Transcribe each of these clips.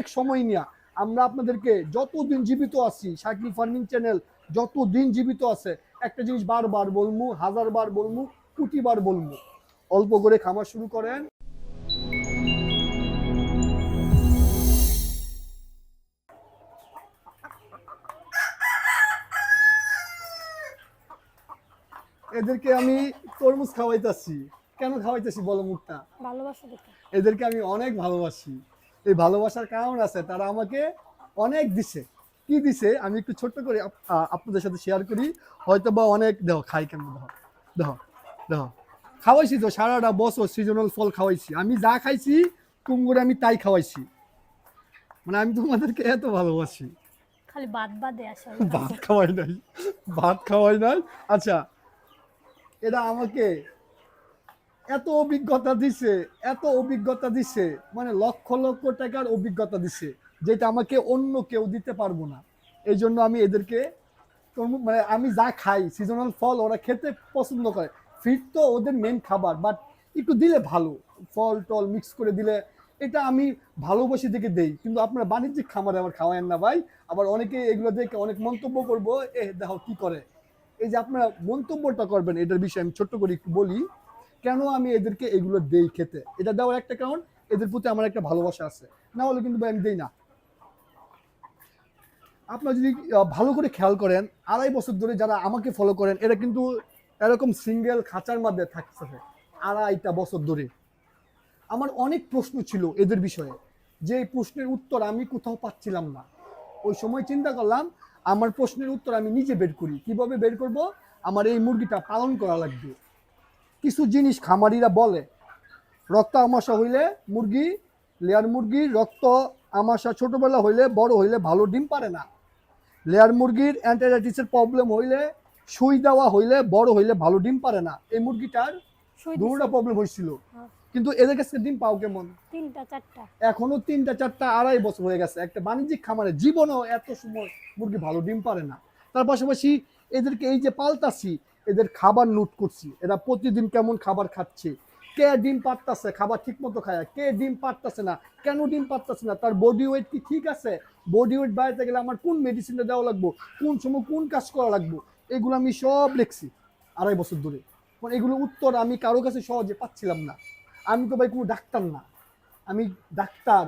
অনেক সময় নিয়ে। আমরা আপনাদেরকে যতদিন জীবিত আছি সাইকেল ফার্মিং চ্যানেল যতদিন জীবিত আছে একটা জিনিস বারবার বলমু হাজার বার বলমু কোটি বার বলমু অল্প করে খামার শুরু করেন। এদেরকে আমি তরমুজ খাওয়াইতাছি। কেন খাওয়াইতেছি বলো মুখটা? ভালোবাসা এদেরকে আমি অনেক ভালোবাসি। এই ভালোবাসার কারণ আছে তারা আমাকে অনেক দিছে। কি দিছে? আমি একটু ছোট্ট করে আপনাদের সাথে শেয়ার করি। হয়তো বা অনেক দেখো খাই কেন দেখো দেখো দেখো। খাওয়াইছি তো সারাটা বছর সিজনাল ফল খাওয়াইছি। আমি যা খাইছি কুমগুড়ে আমি তাই খাওয়াইছি। মানে আমি তোমাদেরকে এত ভালোবাসি। খালি বাদে আসে ভাত খাওয়াই নাই ভাত খাওয়াই নাই। আচ্ছা এটা আমাকে এত অভিজ্ঞতা দিছে, এত অভিজ্ঞতা দিছে মানে লক্ষ লক্ষ টাকার অভিজ্ঞতা দিছে, যেটা আমাকে অন্য কেউ দিতে পারব না। এই জন্য আমি এদেরকে মানে আমি যা খাই সিজনাল ফল ওরা খেতে পছন্দ করে। ফিট তো ওদের মেন খাবার বাট একটু দিলে ভালো। ফল টল মিক্স করে দিলে এটা আমি ভালোবাসি থেকে দেই। কিন্তু আপনারা বাণিজ্যিক খামারে আমার খাওয়ায়েন না ভাই। আবার অনেকে এগুলো দেখে অনেক মন্তব্য করব এ দেখো কি করে? এই যে আপনারা মন্তব্যটা করবেন, এটার বিষয়ে আমি ছোট্ট করে একটু বলি। কেন আমি এদেরকে এগুলো দেই খেতে? এটা দেওয়ার একটা কারণ, এদের প্রতি আমার একটা ভালোবাসা আছে। না হলে কিন্তু আমি দেই না। আপনারা যদি ভালো করে খেয়াল করেন, আড়াই বছর ধরে যারা আমাকে ফলো করেন, এরা কিন্তু এরকম সিঙ্গেল খাঁচার মধ্যে থাকছে আড়াইটা বছর ধরে। আমার অনেক প্রশ্ন ছিল এদের বিষয়ে। যে প্রশ্নের উত্তর আমি কোথাও পাচ্ছিলাম না। ওই সময় চিন্তা করলাম, আমার প্রশ্নের উত্তর আমি নিজে বের করি। কীভাবে বের করব? আমার এই মুরগিটা পালন করা লাগবে। কিছু জিনিস খামারিরা বলে রক্ত আমাশা হইলে মুরগি লেয়ার মুরগির রক্ত আমাশা ছোটোবেলা হইলে বড় হইলে ভালো ডিম পারে না। লেয়ার মুরগির অ্যান্টারাইটিসের প্রবলেম হইলে সুই দেওয়া হইলে বড় হইলে ভালো ডিম পারে না। এই মুরগিটার দুটা প্রবলেম হয়েছিল হ্যাঁ। কিন্তু এদের কাছে ডিম পাও কেমন? তিনটা চারটা। এখনও তিনটা চারটা আড়াই বছর হয়ে গেছে। একটা বাণিজ্যিক খামারে জীবনেও এত সময় মুরগি ভালো ডিম পারে না। তার পাশাপাশি এদেরকে এই যে পাল্টাছি এদের খাবার নোট করছি। এরা প্রতিদিন কেমন খাবার খাচ্ছে? কে ডিম পারতাছে? খাবার ঠিক মতো খায় কে ডিম পারতাছে না? কেন ডিম পারতাছে না? তার বডি ওয়েট কি ঠিক আছে? বডি ওয়েট বাড়াতে গেলে আমার কোন মেডিসিনটা দেওয়া লাগবো? কোন সময় কোন কাজ করা লাগবো? এগুলো আমি সব লিখছি আড়াই বছর ধরে। মানে এগুলো উত্তর আমি কারও কাছে সহজে পাচ্ছিলাম না। আমি তো ভাই কোনো ডাক্তার না। আমি ডাক্তার।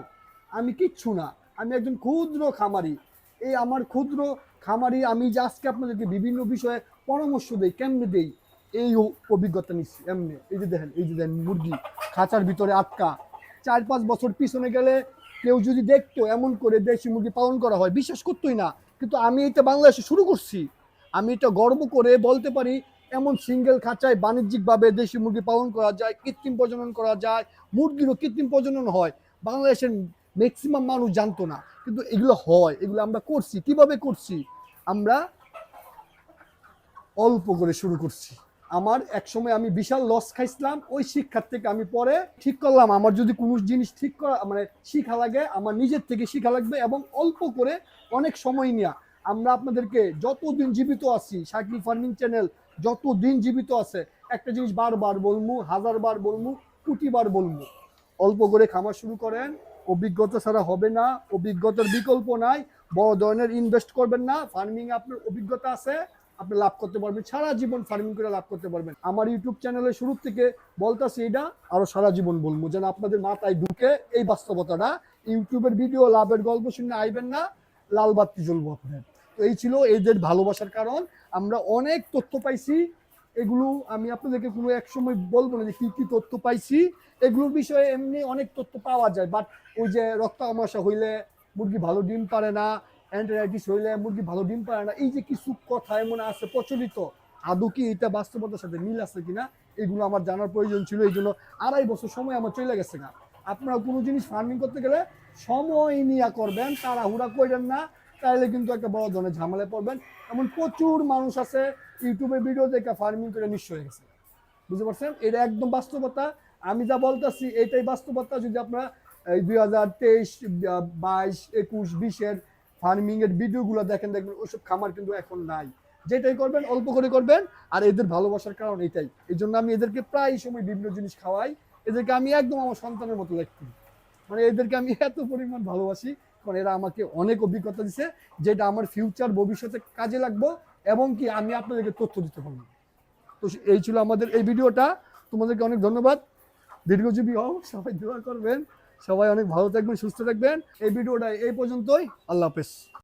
আমি কিচ্ছু না। আমি একজন ক্ষুদ্র খামারি। এই আমার ক্ষুদ্র খামারি, আমি যে আজকে আপনাদেরকে বিভিন্ন বিষয়ে পরামর্শ দেই, কেমনে দেই, এই অভিজ্ঞতা নিচ্ছি। এমনি, এই যে দেখেন, এই যে দেখেন, মুরগি খাঁচার ভিতরে আটকা। চার পাঁচ বছর পিছনে গেলে কেউ যদি দেখতো, এমন করে দেশি মুরগি পালন করা হয়, বিশ্বাস করতোই না। কিন্তু আমি এটা বাংলাদেশে শুরু করছি। আমি এটা গর্ব করে বলতে পারি, এমন সিঙ্গেল খাঁচায় বাণিজ্যিকভাবে দেশি মুরগি পালন করা যায়, কৃত্রিম প্রজনন করা যায়, মুরগিরও কৃত্রিম প্রজনন হয়। বাংলাদেশের ম্যাক্সিমাম মানুষ জানতো না। কিন্তু এগুলো হয়, এগুলো আমরা করছি। কীভাবে করছি? আমরা অল্প করে শুরু করছি। আমার এক সময় আমি বিশাল লস খাইছিলাম, ওই শিক্ষার থেকে আমি পরে ঠিক করলাম। আমার যদি কোনো জিনিস ঠিক করা মানে শিখা লাগে, আমার নিজের থেকে শিখা লাগবে এবং অল্প করে অনেক সময় নেওয়া আমরা আপনাদেরকে যতদিন জীবিত আছি সাইকেল ফার্মিং চ্যানেল যতদিন জীবিত আছে, একটা জিনিস বারবার বলমু হাজার বার বলমু কোটি বার বলমু অল্প করে খামার শুরু করেন অভিজ্ঞতা ছাড়া হবে না, অভিজ্ঞতার বিকল্প নাই, বড় ধরনের ইনভেস্ট করবেন না ফার্মিং আপনার অভিজ্ঞতা আছে, আপনি লাভ করতে পারবেন, সারা জীবন ফার্মিং করে লাভ করতে পারবেন। আমার ইউটিউব চ্যানেলের শুরু থেকে বলতেছি এটা, আরও সারা জীবন বলব, যেন আপনাদের মাথায় ঢুকে এই বাস্তবতাটা। ইউটিউবের ভিডিও লাভের গল্প শুনে আইবেন না, লাল বাতি জ্বলবো আপনার। তো এই ছিল এদের ভালোবাসার কারণ। আমরা অনেক তথ্য পাইছি এগুলো আমি আপনাদেরকে কোনো এক সময় বলব না যে কি কি তথ্য পাইছি। এগুলোর বিষয়ে এমনি অনেক তথ্য পাওয়া যায় বাট ওই যে রক্ত আমাশা হইলে মুরগি ভালো ডিম পারে না অ্যান্টারাইটিস হইলে মুরগি ভালো ডিম পারে না, এই যে কিছু কথা এমন আছে প্রচলিত, আদৌ কি এটা বাস্তবতার সাথে মিল আছে কিনা, এগুলো আমার জানার প্রয়োজন ছিল, এই জন্য আড়াই বছর সময় আমার চলে গেছে না আপনারা কোনো জিনিস ফার্মিং করতে গেলে সময় নিয়ে করবেন, তাড়াহুড়া করবেন না তাহলে কিন্তু একটা বড় ধরনের ঝামেলায় পড়বেন। এমন প্রচুর মানুষ আছে, ইউটিউবে ভিডিও দেখে ফার্মিং করে নিঃস্ব হয়ে গেছে। বুঝতে পারছেন? এটা একদম বাস্তবতা। আমি যা বলতেছি, এটাই বাস্তবতা। যদি আপনারা এই দুই হাজার তেইশ বাইশ, একুশ, বিশের ফার্মিং এর ভিডিওগুলো দেখেন, দেখবেন ওইসব খামার কিন্তু এখন নাই। যেটাই করবেন, অল্প করে করবেন, আর এদের ভালোবাসার কারণ এটাই। এই জন্য আমি এদেরকে প্রায় সময় বিভিন্ন জিনিস খাওয়াই। এদেরকে আমি একদম আমার সন্তানের মতো লাইক মানে এদেরকে আমি এত পরিমাণ ভালোবাসি কারণ এরা আমাকে অনেক অভিজ্ঞতা দিছে যেটা আমার ফিউচার ভবিষ্যতে কাজে লাগবো এবং কি আমি আপনাদেরকে তথ্য দিতে পারব। তো এই ছিল আমাদের এই ভিডিওটা। তোমাদেরকে অনেক ধন্যবাদ। দীর্ঘজীবী হও, সবাই দোয়া করবেন। সবাই অনেক ভালো থাকবেন, সুস্থ থাকবেন। এই ভিডিওটা এই পর্যন্তই। আল্লাহ হাফেজ।